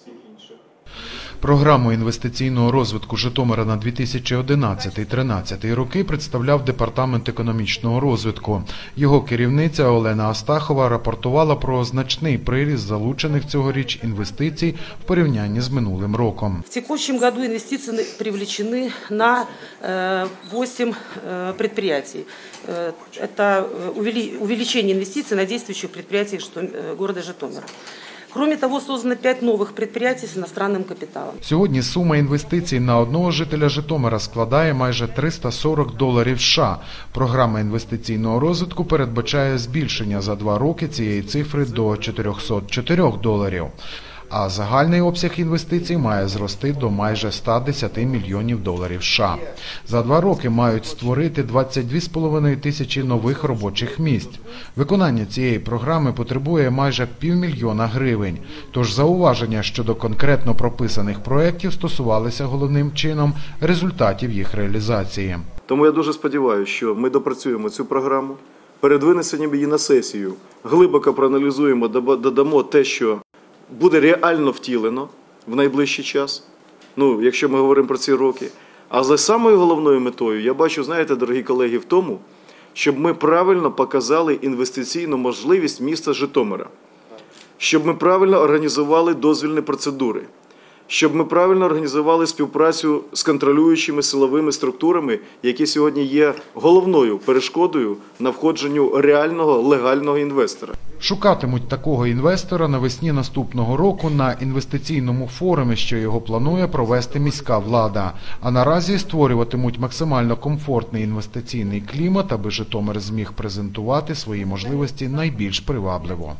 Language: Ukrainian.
всіх інших. Програму інвестиційного розвитку Житомира на 2011-2013 роки представляв Департамент економічного розвитку. Його керівниця Олена Астахова рапортувала про значний приріст залучених цьогоріч інвестицій в порівнянні з минулим роком. В текущем году инвестиции на- привлечены на э, 8 э, предприятий. Э, Это э, увели- увеличение инвестиций на действующих предприятиях Житом- э, города Житомира. Кроме того, создано 5 нових предприятий з іностранним капіталом. Сьогодні сума інвестицій на одного жителя Житомира складає майже 340 доларів США. Програма інвестиційного розвитку передбачає збільшення за два роки цієї цифри до 404 доларів. А загальний обсяг інвестицій має зрости до майже 110 мільйонів доларів США. За два роки мають створити 22,5 тисячі нових робочих місць. Виконання цієї програми потребує майже півмільйона гривень. Тож зауваження щодо конкретно прописаних проєктів стосувалися головним чином результатів їх реалізації. Тому я дуже сподіваюся, що ми допрацюємо цю програму. Перед винесенням її на сесію глибоко проаналізуємо, додамо те, що буде реально втілено в найближчий час. Ну, якщо ми говоримо про ці роки. А за самою головною метою я бачу, знаєте, дорогі колеги, в тому, щоб ми правильно показали інвестиційну можливість міста Житомира, щоб ми правильно організували дозвільні процедури, щоб ми правильно організували співпрацю з контролюючими силовими структурами, які сьогодні є головною перешкодою на входженню реального легального інвестора. Шукатимуть такого інвестора навесні наступного року на інвестиційному форумі, що його планує провести міська влада. А наразі створюватимуть максимально комфортний інвестиційний клімат, аби Житомир зміг презентувати свої можливості найбільш привабливо.